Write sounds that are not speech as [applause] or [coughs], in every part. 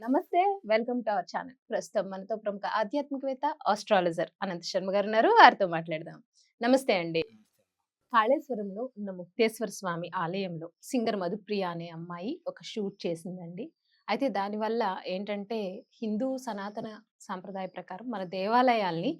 నమస్తే welcome to our channel. ప్రస్తుతం మనతో ప్రముఖ ఆధ్యాత్మికవేత్త ఆస్ట్రాలజర్ అనంత శర్మ గారు ఉన్నారు. వారితో మాట్లాడదాం. నమస్తే అండి. కాళేశ్వరంలో ఉన్న ముక్తేశ్వర స్వామి ఆలయంలో సింగర్ మధుప్రియ అనే అమ్మాయి ఒక షూట్ చేసిందండి. అయితే దానివల్ల ఏంటంటే హిందూ సనాతన సాంప్రదాయ ప్రకారం మన దేవాలయాల్ని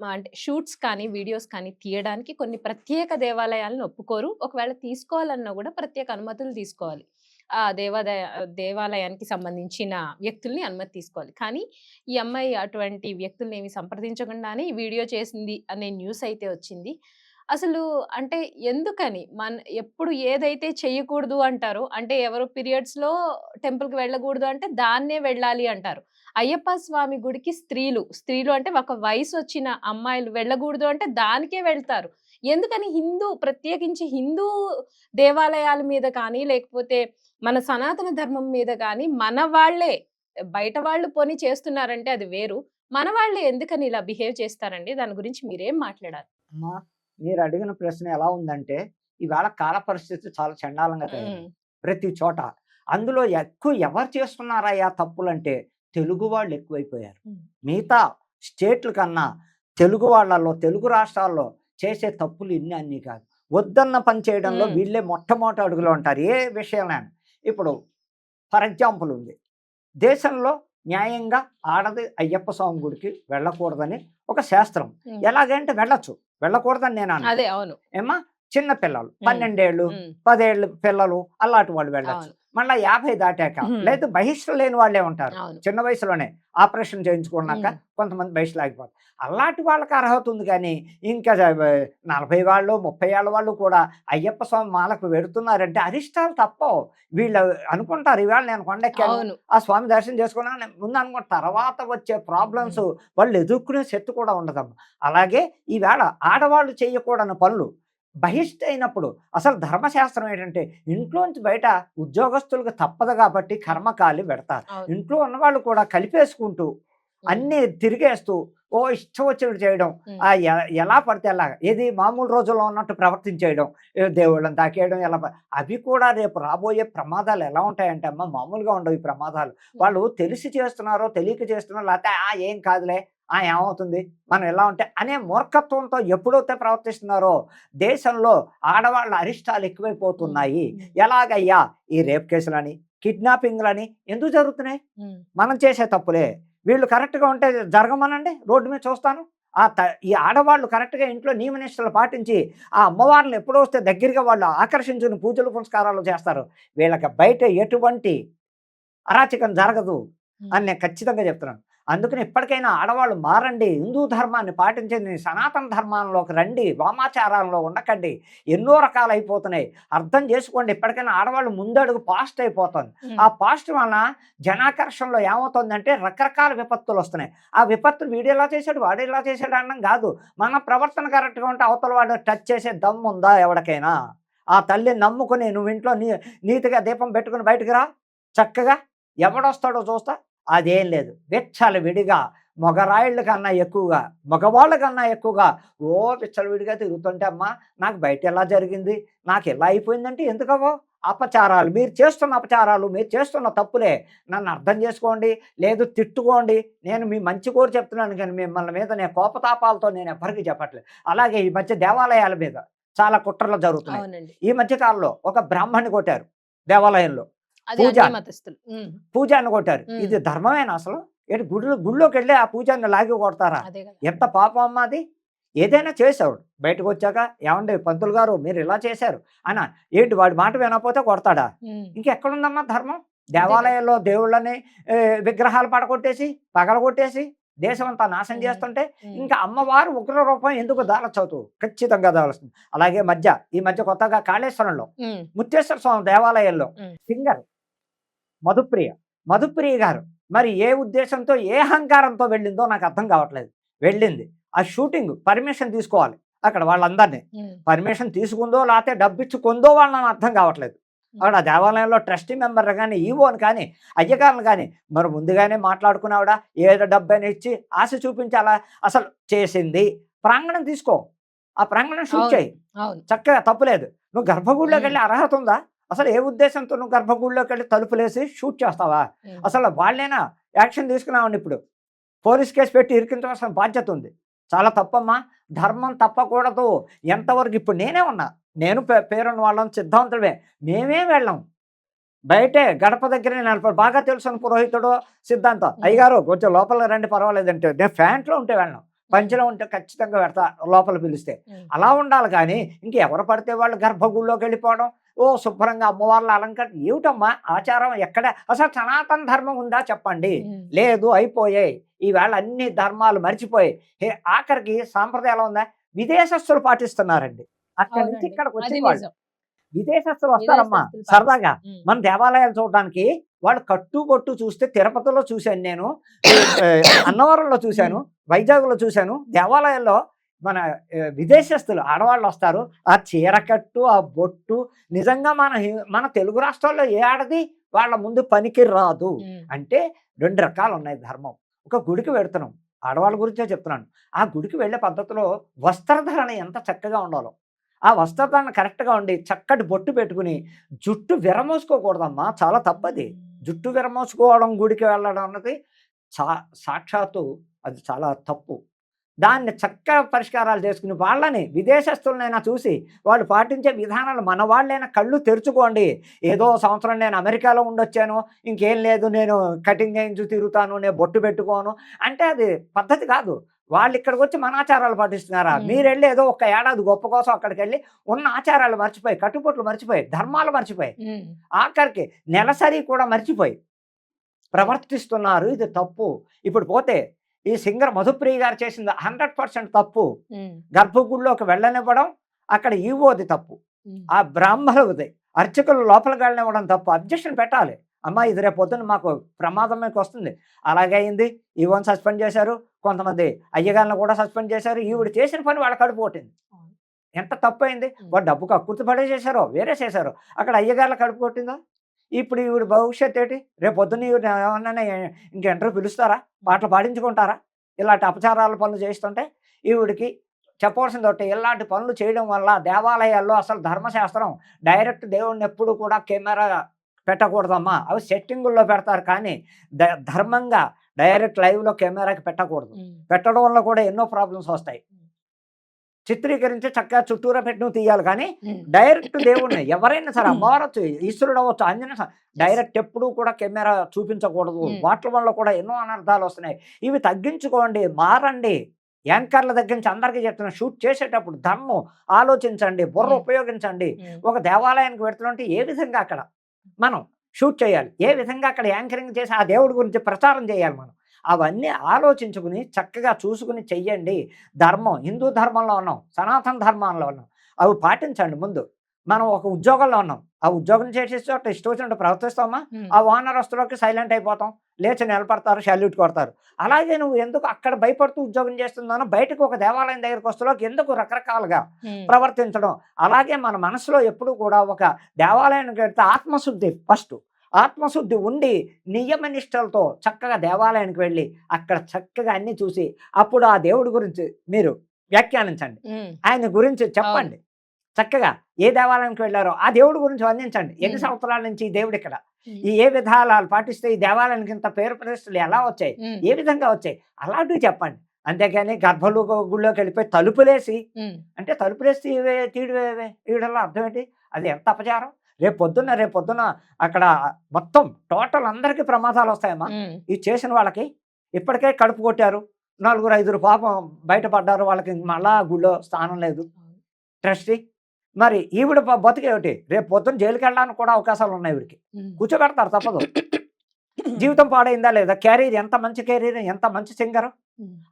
మా అంటే షూట్స్ కానీ వీడియోస్ కానీ తీయడానికి కొన్ని ప్రత్యేక దేవాలయాలను ఒప్పుకోరు. ఒకవేళ తీసుకోవాలన్నా కూడా ప్రత్యేక అనుమతులు తీసుకోవాలి. ఆ దేవాలయ దేవాలయానికి సంబంధించిన వ్యక్తుల్ని అనుమతి తీసుకోవాలి. కానీ ఈ అమ్మాయి అటువంటి వ్యక్తుల్ని ఏమి సంప్రదించకుండానే వీడియో చేసింది అనే న్యూస్ అయితే వచ్చింది. అసలు అంటే ఎందుకని? మన ఎప్పుడు ఏదైతే చెయ్యకూడదు అంటారో అంటే ఎవరు పీరియడ్స్లో టెంపుల్కి వెళ్ళకూడదు అంటే దాన్నే వెళ్ళాలి అంటారు. అయ్యప్ప స్వామి గుడికి స్త్రీలు స్త్రీలు అంటే ఒక వయసు వచ్చిన అమ్మాయిలు వెళ్ళకూడదు అంటే దానికే వెళ్తారు. ఎందుకని హిందూ ప్రత్యేకించి హిందూ దేవాలయాల మీద కానీ లేకపోతే మన సనాతన ధర్మం మీద కానీ మన వాళ్ళే బయట వాళ్ళు పోని చేస్తున్నారంటే అది వేరు. మన వాళ్ళే ఎందుకని ఇలా బిహేవ్ చేస్తారండి? దాని గురించి మీరేం మాట్లాడాలి అమ్మా మీరు అడిగిన ప్రశ్న ఎలా ఉందంటే ఈవేళ కాల పరిస్థితి చాలా చండాలంగా ప్రతి చోట. అందులో ఎక్కువ ఎవరు చేస్తున్నారయ్యా తప్పులంటే తెలుగు వాళ్ళు ఎక్కువైపోయారు. మిగతా స్టేట్ల కన్నా తెలుగు వాళ్ళలో తెలుగు రాష్ట్రాల్లో చేసే తప్పులు ఇన్ని అన్ని కాదు. వద్దన్న పని చేయడంలో. వీళ్ళే మొట్టమొదటి అడుగులో ఉంటారు. ఏ విషయంలో ఇప్పుడు ఫర్ ఎగ్జాంపుల్ ఉంది. దేశంలో న్యాయంగా ఆడది అయ్యప్ప స్వామి గుడికి వెళ్ళకూడదని ఒక శాస్త్రం. ఎలాగంటే వెళ్ళొచ్చు. వెళ్ళకూడదని నేను అదే అవును. ఏమా చిన్న పిల్లలు. పన్నెండేళ్ళు పదేళ్ళు పిల్లలు అలాంటి వాళ్ళు వెళ్ళొచ్చు. మళ్ళీ యాభై దాటాక. లేదు బహిష్ట లేని వాళ్ళే ఉంటారు. చిన్న వయసులోనే ఆపరేషన్ చేయించుకున్నాక. కొంతమంది బహిష్ట ఆగిపోతారు. అలాంటి వాళ్ళకి అర్హత ఉంది కానీ ఇంకా నలభై వాళ్ళు ముప్పై ఏళ్ళ వాళ్ళు కూడా అయ్యప్ప స్వామి మాలకు వెడుతున్నారంటే అరిష్టాలు తప్పవు. వీళ్ళు అనుకుంటారు ఇవాళ నేను కొండెక్కాను ఆ స్వామి దర్శనం చేసుకున్నా ముందు అనుకో తర్వాత వచ్చే ప్రాబ్లమ్స్ వాళ్ళు ఎదుర్కొనే శక్తి కూడా ఉండదమ్మా. అలాగే ఈవేళ ఆడవాళ్ళు చేయకూడని పనులు బహిష్ట అయినప్పుడు అసలు ధర్మశాస్త్రం ఏంటంటే ఇంట్లోంచి బయట ఉద్యోగస్తులకు తప్పదు కాబట్టి కర్మకాలి పెడతారు. ఇంట్లో ఉన్నవాళ్ళు కూడా కలిపేసుకుంటూ అన్ని తిరిగేస్తూ ఓ ఇష్టం వచ్చినట్టు చేయడం ఆ ఎలా పడితే అలా ఏది మామూలు రోజుల్లో ఉన్నట్టు ప్రవర్తించేయడం దేవుళ్ళని తాకేయడం ఎలా అవి కూడా రేపు రాబోయే ప్రమాదాలు ఎలా ఉంటాయంటే అమ్మ మామూలుగా ఉండవు ఈ ప్రమాదాలు. వాళ్ళు తెలిసి చేస్తున్నారో తెలియక చేస్తున్నారో లేకపోతే ఆ ఏం కాదులే ఆ ఏమవుతుంది? మనం ఎలా ఉంటే అనే మూర్ఖత్వంతో ఎప్పుడైతే ప్రవర్తిస్తున్నారో దేశంలో ఆడవాళ్ళ అరిష్టాలు ఎక్కువైపోతున్నాయి. ఎలాగయ్యా? ఈ రేప్ కేసులని కిడ్నాపింగ్లని ఎందుకు జరుగుతున్నాయి? మనం చేసే తప్పులే. వీళ్ళు కరెక్ట్గా ఉంటే జరగమనండి? రోడ్డు మీద చూస్తాను. ఆ త ఈ ఆడవాళ్ళు కరెక్ట్గా ఇంట్లో నియమనిష్టలు పాటించి ఆ అమ్మవారిని ఎప్పుడో వస్తే దగ్గరగా వాళ్ళు ఆకర్షించుకుని పూజలు పునస్కారాలు చేస్తారు. వీళ్ళకి బయట ఎటువంటి అరాచకం జరగదు. అని నేను ఖచ్చితంగా చెప్తున్నాను. అందుకని ఇప్పటికైనా ఆడవాళ్ళు మారండి. హిందూ ధర్మాన్ని పాటించండి. సనాతన ధర్మంలోకి రండి. వామాచారాల్లో ఉండకండి. ఎన్నో రకాలు అయిపోతున్నాయి అర్థం చేసుకోండి. ఇప్పటికైనా ఆడవాళ్ళు ముందడుగు పాస్ట్ అయిపోతుంది ఆ పాస్ట్ వలన జనాకర్షణలో ఏమవుతుందంటే రకరకాల విపత్తులు వస్తున్నాయి. ఆ విపత్తులు వీడు ఎలా చేశాడు? వాడు ఎలా చేశాడు అనడం కాదు. మన ప్రవర్తన కరెక్ట్గా ఉంటే అవతల వాడు టచ్ చేసే దమ్ము ఉందా ఎవరికైనా ఆ తల్లిని నమ్ముకుని నువ్వు ఇంట్లో నీ నీతిగా దీపం పెట్టుకుని బయటకు రా. చక్కగా ఎవడొస్తాడో చూస్తా. అదేం లేదు. విచ్చల విడిగా మగరాయిళ్ళ కన్నా ఎక్కువగా మగవాళ్ళ కన్నా ఎక్కువగా ఓ విచ్చల విడిగా తిరుగుతుంటే అమ్మా నాకు బయట ఎలా జరిగింది? నాకు ఎలా అయిపోయిందంటే ఎందుకవో అపచారాలు. మీరు చేస్తున్న అపచారాలు మీరు చేస్తున్న తప్పులే. నన్ను అర్థం చేసుకోండి. లేదు తిట్టుకోండి. నేను మీ మంచి కోరి చెప్తున్నాను కానీ మిమ్మల్ని మీద నేను కోపతాపాలతో నేను ఎవరికి చెప్పట్లేదు. అలాగే ఈ మధ్య దేవాలయాల మీద చాలా కుట్రలు జరుగుతున్నాయి. ఈ మధ్య కాలంలో ఒక బ్రాహ్మణ్ణి కొట్టారు దేవాలయంలో. పూజ. ఉమ్, పూజాన్ని కొట్టారు. ఇది ధర్మమేనా అసలు? ఏంటి గుడిలో గుళ్ళోకి వెళ్ళి ఆ పూజాన్ని లాగి కొడతారా? ఎంత పాపం అమ్మా అది? ఏదైనా చేసాడు బయటకు వచ్చాక ఏమండి పంతులు గారు మీరు ఇలా చేశారు అన్న ఏంటి వాడి మాట వినకపోతే కొడతాడా? ఇంకెక్కడుందమ్మా ధర్మం? దేవాలయాల్లో దేవుళ్ళని విగ్రహాలు పడగొట్టేసి పగలగొట్టేసి దేశం అంతా నాశనం. చేస్తుంటే ఇంకా అమ్మవారు ఉగ్ర రూపం ఎందుకు దాలచవుతూ ఖచ్చితంగా దాల్స్తుంది. అలాగే మధ్య ఈ మధ్య కొత్తగా కాళేశ్వరంలో ముత్తేశ్వర స్వామి దేవాలయంలో. సింగర్ మధుప్రియ. మధుప్రియ గారు మరి ఏ ఉద్దేశంతో ఏ అహంకారంతో వెళ్ళిందో నాకు అర్థం కావట్లేదు. వెళ్ళింది. ఆ షూటింగ్ పర్మిషన్ తీసుకోవాలి అక్కడ వాళ్ళందరినీ. పర్మిషన్ తీసుకుందో లేకపోతే డబ్బు ఇచ్చి కొందో వాళ్ళని అర్థం కావట్లేదు. అక్కడ ఆ దేవాలయంలో ట్రస్టీ మెంబర్ కానీ ఈవోని కానీ అయ్యగారిని కానీ మరి ముందుగానే మాట్లాడుకున్నావిడ ఏదో డబ్బు అని ఇచ్చి ఆశ చూపించాలా? అసలు చేసింది. ప్రాంగణం తీసుకో. ఆ ప్రాంగణం షూట్. చేయి. చక్కగా తప్పులేదు. నువ్వు గర్భగుడిలోకి వెళ్ళి అర్హత ఉందా? అసలు ఏ ఉద్దేశంతో నువ్వు గర్భగుడిలోకి వెళ్ళి తలుపులేసి షూట్ చేస్తావా. అసలు వాళ్ళైనా యాక్షన్ తీసుకున్నామండి ఇప్పుడు. పోలీస్ కేసు పెట్టి ఇరికించవలసిన బాధ్యత ఉంది. చాలా తప్పమ్మా. ధర్మం తప్పకూడదు. ఎంతవరకు ఇప్పుడు నేనే ఉన్నా. నేను పేరున్న వాళ్ళం సిద్ధాంతుడే మేమే వెళ్ళాం. బయటే గడప దగ్గరే నిలబడి బాగా తెలుసు పురోహితుడు సిద్ధాంతం. అయ్యగారు కొంచెం లోపల రండి పర్వాలేదంటే నేను ఫ్యాంట్లో ఉంటే వెళ్ళాం పంచలో ఉంటే ఖచ్చితంగా పెడతా లోపల పిలిస్తే. అలా ఉండాలి కానీ ఇంకెవరు పడితే వాళ్ళు గర్భగుడిలోకి వెళ్ళిపోవడం ఓ శుభ్రంగా అమ్మవార్ల అలంకరణ. ఏమిటమ్మా? ఆచారం ఎక్కడ? అసలు సనాతన ధర్మం ఉందా చెప్పండి. లేదు అయిపోయాయి. ఈవేళ అన్ని ధర్మాలు మర్చిపోయాయి. ఆఖరికి సాంప్రదాయం ఎలా ఉందా? విదేశస్తులు పాటిస్తున్నారండి. అక్కడి నుంచి. ఇక్కడికి వచ్చి వాళ్ళు. విదేశస్తులు వస్తారమ్మా. సరదాగా. మన దేవాలయాలు చూడడానికి వాళ్ళు కట్టు బొట్టు చూస్తే తిరుపతిలో చూశాను నేను. [coughs] అన్నవరంలో చూశాను. వైజాగ్లో చూశాను. దేవాలయాల్లో మన విదేశస్తులు ఆడవాళ్ళు వస్తారు. ఆ చీర కట్టు ఆ బొట్టు నిజంగా మన మన తెలుగు రాష్ట్రాల్లో ఏ ఆడది వాళ్ళ ముందు పనికి రాదు. అంటే రెండు రకాలు ఉన్నాయి ధర్మం. ఒక గుడికి వెళ్తున్నాం ఆడవాళ్ళ గురించే చెప్తున్నాను. ఆ గుడికి వెళ్ళే పద్ధతిలో వస్త్రధరణ ఎంత చక్కగా ఉండాలో. ఆ వస్త్రధారణ కరెక్ట్గా ఉండి చక్కటి బొట్టు పెట్టుకుని జుట్టు విరమోసుకోకూడదమ్మా. చాలా తప్పది. జుట్టు విరమోసుకోవడం గుడికి వెళ్ళడం అన్నది సా సాక్షాత్తు అది చాలా తప్పు. దాన్ని చక్కగా పరిష్కారాలు చేసుకుని వాళ్ళని విదేశస్తులనైనా చూసి వాళ్ళు పాటించే విధానాలు మన వాళ్ళైనా కళ్ళు తెరుచుకోండి. ఏదో సంవత్సరం నేను అమెరికాలో ఉండొచ్చాను ఇంకేం లేదు నేను కటింగ్ చేయించు తిరుగుతాను నేను బొట్టు పెట్టుకోను అంటే అది పద్ధతి కాదు. వాళ్ళు ఇక్కడికి వచ్చి మన ఆచారాలు పాటిస్తున్నారా. మీరు వెళ్ళి ఏదో ఒక ఏడాది గొప్ప కోసం అక్కడికి వెళ్ళి ఉన్న ఆచారాలు మర్చిపోయి కట్టుబొట్లు మర్చిపోయి ధర్మాలు మర్చిపోయి. ఆఖరికి నెలసరి కూడా మర్చిపోయి ప్రవర్తిస్తున్నారు. ఇది తప్పు. ఇప్పుడు పోతే ఈ సింగర్ మధుప్రియ గారు చేసింది హండ్రెడ్ పర్సెంట్ తప్పు. గర్భగుడిలోకి వెళ్ళనివ్వడం అక్కడ ఈవోది తప్పు. ఆ బ్రాహ్మణుది అర్చకులు లోపలికి వెళ్ళనివ్వడం తప్పు. అబ్జెక్షన్ పెట్టాలి. అమ్మా ఇది రేపు పొద్దున్న మాకు ప్రమాదం మీకు వస్తుంది. అలాగే అయింది. ఈవోని సస్పెండ్ చేశారు. కొంతమంది అయ్యగారిని కూడా సస్పెండ్ చేశారు. ఈవిడ చేసిన పని వాళ్ళ కడుపు కొట్టింది. ఎంత తప్పు అయింది. వాడు డబ్బు కక్కుర్తి పడే చేశారో వేరే చేశారో అక్కడ అయ్యగారుల కడుపు కొట్టిందా? ఇప్పుడు ఈవిడ భవిష్యత్ ఏంటి? రేపు పొద్దున్న ఈవిడ ఏమన్నా ఇంక ఇంటర్వ్యూ పిలుస్తారా? పాటలు పాడించుకుంటారా? ఇలాంటి అపచారాల పనులు చేస్తుంటే ఈవిడికి చెప్పవలసింది ఒకటి ఇలాంటి పనులు చేయడం వల్ల దేవాలయాల్లో అసలు ధర్మశాస్త్రం డైరెక్ట్ దేవుడిని ఎప్పుడు కూడా కెమెరా పెట్టకూడదమ్మా. అవి సెట్టింగుల్లో పెడతారు కానీ ధర్మంగా డైరెక్ట్ లైవ్లో కెమెరాకి పెట్టకూడదు. పెట్టడం వల్ల కూడా ఎన్నో ప్రాబ్లమ్స్ వస్తాయి. చిత్రీకరించి చక్కగా చుట్టూరా పెట్టి నువ్వు తీయాలి. కానీ ఉమ్. డైరెక్ట్ దేవుణ్ణి. [coughs] ఎవరైనా సరే అమ్మవారు అవచ్చు ఈశ్వరుడు అవ్వచ్చు ఆంజనేయ డైరెక్ట్ ఎప్పుడూ కూడా కెమెరా చూపించకూడదు. Hmm. వాటి వల్ల కూడా ఎన్నో అనర్థాలు వస్తున్నాయి. ఇవి తగ్గించుకోండి మారండి. యాంకర్ల దగ్గర నుంచి అందరికీ చెప్తున్నా షూట్ చేసేటప్పుడు ధర్మం ఆలోచించండి బుర్ర Hmm. ఉపయోగించండి. ఒక దేవాలయానికి పెడుతుంటే ఏ విధంగా అక్కడ? మనం షూట్ చేయాలి. ఏ విధంగా అక్కడ యాంకరింగ్ చేసి ఆ దేవుడి గురించి ప్రచారం చేయాలి మనం? అవన్నీ ఆలోచించుకుని చక్కగా చూసుకుని చెయ్యండి. ధర్మం హిందూ ధర్మంలో ఉన్నాం సనాతన ధర్మంలో ఉన్నాం. అవి పాటించండి ముందు. మనం ఒక ఉద్యోగంలో ఉన్నాం. ఆ ఉద్యోగం చేసేసి చోట ఇష్టం వచ్చినట్టు ప్రవర్తిస్తామా. ఆ ఓనర్ వస్తులోకి సైలెంట్ అయిపోతాం. లేచి నిలబడతారు షల్యూట్ కొడతారు అలాగే నువ్వు ఎందుకు అక్కడ భయపడుతూ ఉద్యోగం చేస్తున్నానో బయటకు ఒక దేవాలయం దగ్గరకు వస్తులోకి ఎందుకు రకరకాలుగా. ప్రవర్తించడం? అలాగే మన మనసులో ఎప్పుడు కూడా ఒక దేవాలయానికి వెళ్తే ఆత్మశుద్ధి ఫస్ట్ ఆత్మశుద్ధి ఉండి నియమ నిష్టలతో చక్కగా దేవాలయానికి వెళ్ళి అక్కడ చక్కగా అన్ని చూసి అప్పుడు ఆ దేవుడి గురించి మీరు వ్యాఖ్యానించండి. ఆయన గురించి చెప్పండి. చక్కగా ఏ దేవాలయానికి వెళ్ళారో ఆ దేవుడి గురించి వర్ణించండి. ఎన్ని. సంవత్సరాల నుంచి ఈ దేవుడు ఇక్కడ. ఈ ఏ విధాలు పాటిస్తే ఈ దేవాలయానికి ఇంత పేరు ప్రతిష్టలు ఎలా వచ్చాయి. ఏ విధంగా వచ్చాయి? అలాంటివి చెప్పండి. అంతేగాని గర్భలు గుళ్ళోకి వెళ్ళిపోయి తలుపులేసి. అంటే తలుపులేసి ఇవే తీడువేవే తీయడంలో అర్థం ఏంటి? అది ఎంత అపచారం? రేపు పొద్దున్న రేపు పొద్దున్న అక్కడ మొత్తం టోటల్ అందరికీ ప్రమాదాలు వస్తాయమ్మా. ఇది చేసిన వాళ్ళకి ఇప్పటికే కడుపు కొట్టారు. నలుగురు ఐదుగురు పాపం బయటపడ్డారు. వాళ్ళకి మళ్ళా గుళ్ళో స్థానం లేదు. ట్రస్టీ మరి ఈవిడ బతికేమిటి రేపు పొద్దున్న జైలుకి వెళ్ళడానికి కూడా అవకాశాలు ఉన్నాయి ఈవిడికి ఉమ్. కూర్చోబెడతారు తప్పదు. [coughs] జీవితం పాడైందా లేదా? కెరీర్ ఎంత మంచి కెరీర్ ఎంత మంచి సింగర్.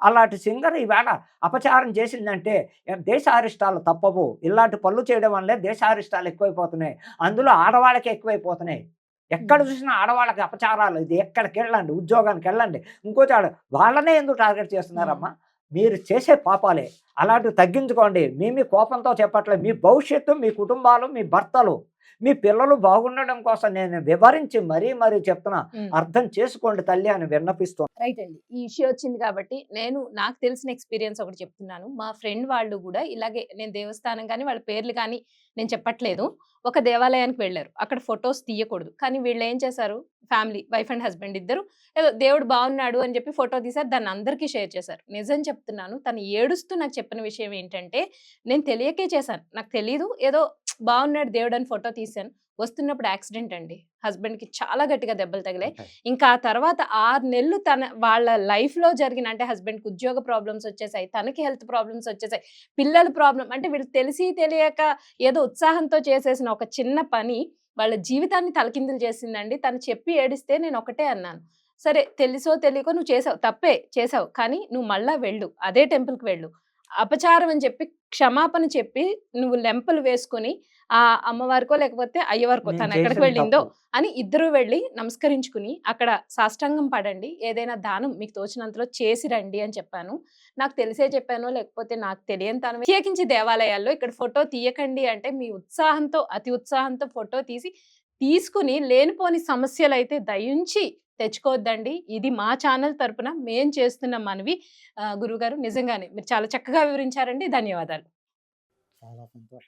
అలాంటి సింగర్ ఈవేళ అపచారం చేసిందంటే ఏ- దేశారిష్టాలు తప్పవు. ఇలాంటి పనులు చేయడం వల్లే దేశారిష్టాలు ఎక్కువైపోతున్నాయి. అందులో ఆడవాళ్ళకి ఎక్కువైపోతున్నాయి. ఎక్కడ. చూసినా ఆడవాళ్ళకి అపచారాలు. ఇది ఎక్కడికి వెళ్ళండి ఉద్యోగానికి వెళ్ళండి ఇంకోటి వాళ్ళనే ఎందుకు టార్గెట్ చేస్తున్నారమ్మా? మీరు చేసే పాపాలే. అలాంటివి తగ్గించుకోండి. మీ మీ కోపంతో చెప్పట్లేదు మీ భవిష్యత్తు మీ కుటుంబాలు మీ భర్తలు మీ పిల్లలు బాగుండడం కోసం నేను వివరించి మరీ మరీ చెప్తున్నా. అర్థం చేసుకోండి తల్లి అని విన్నపిస్తూ రైట్ అండి. ఈ ఇష్యూ వచ్చింది కాబట్టి నేను నాకు తెలిసిన ఎక్స్పీరియన్స్ ఒకటి చెప్తున్నాను. మా ఫ్రెండ్ వాళ్ళు కూడా ఇలాగే నేను దేవస్థానం కానీ వాళ్ళ పేర్లు కానీ నేను చెప్పట్లేదు. ఒక దేవాలయానికి వెళ్ళారు. అక్కడ ఫొటోస్ తీయకూడదు. కానీ వీళ్ళు ఏం చేశారు? ఫ్యామిలీ వైఫ్ అండ్ హస్బెండ్ ఇద్దరు ఏదో దేవుడు బాగున్నాడు అని చెప్పి ఫోటో తీశారు. దాన్ని అందరికీ షేర్ చేశారు. నిజం చెప్తున్నాను తను ఏడుస్తూ నాకు చెప్పిన విషయం ఏంటంటే నేను తెలియకే చేశాను. నాకు తెలీదు. ఏదో బాగున్నాడు దేవుడు అని ఫోటో తీశాను. వస్తున్నప్పుడు యాక్సిడెంట్ అండి. హస్బెండ్కి చాలా గట్టిగా దెబ్బలు తగిలాయి. ఇంకా ఆ తర్వాత ఆరు నెలలు తన వాళ్ళ life లో జరిగిన అంటే husband కి ఉద్యోగ ప్రాబ్లమ్స్ వచ్చేసాయి తనకి హెల్త్ ప్రాబ్లమ్స్ వచ్చేసాయి పిల్లల ప్రాబ్లం అంటే వీళ్ళు తెలిసి తెలియక ఏదో ఉత్సాహంతో చేసేసిన ఒక చిన్న పని వాళ్ళ జీవితాన్ని తలకిందులు చేసిందండి. తను చెప్పి ఏడిస్తే నేను ఒకటే అన్నాను. సరే తెలుసో తెలియకో నువ్వు చేసావు తప్పే చేసావు కానీ నువ్వు మళ్ళా వెళ్ళు అదే temple కి వెళ్ళు అపచారం అని చెప్పి క్షమాపణ చెప్పి నువ్వు లెంపలు వేసుకొని ఆ అమ్మవారికో లేకపోతే అయ్యవారికో తను ఎక్కడికి వెళ్ళిందో. అని ఇద్దరు వెళ్ళి నమస్కరించుకుని అక్కడ సాష్టాంగం పడండి ఏదైనా దానం మీకు తోచినంతలో చేసి రండి అని చెప్పాను నాకు తెలిసే చెప్పాను లేకపోతే నాకు తెలియని తను ప్రత్యేకించి దేవాలయాల్లో ఇక్కడ ఫోటో తీయకండి అంటే మీ ఉత్సాహంతో అతి ఉత్సాహంతో ఫోటో తీసి తీసుకుని లేనిపోని సమస్యలు అయితే దయించి తెచ్చుకోవద్దండి. ఇది మా ఛానల్ తరపున మేం చేస్తున్న మనవి. గురువుగారు గురుగారు నిజంగానే మీరు చాలా చక్కగా వివరించారండి. ధన్యవాదాలు. చాలా సంతోషం.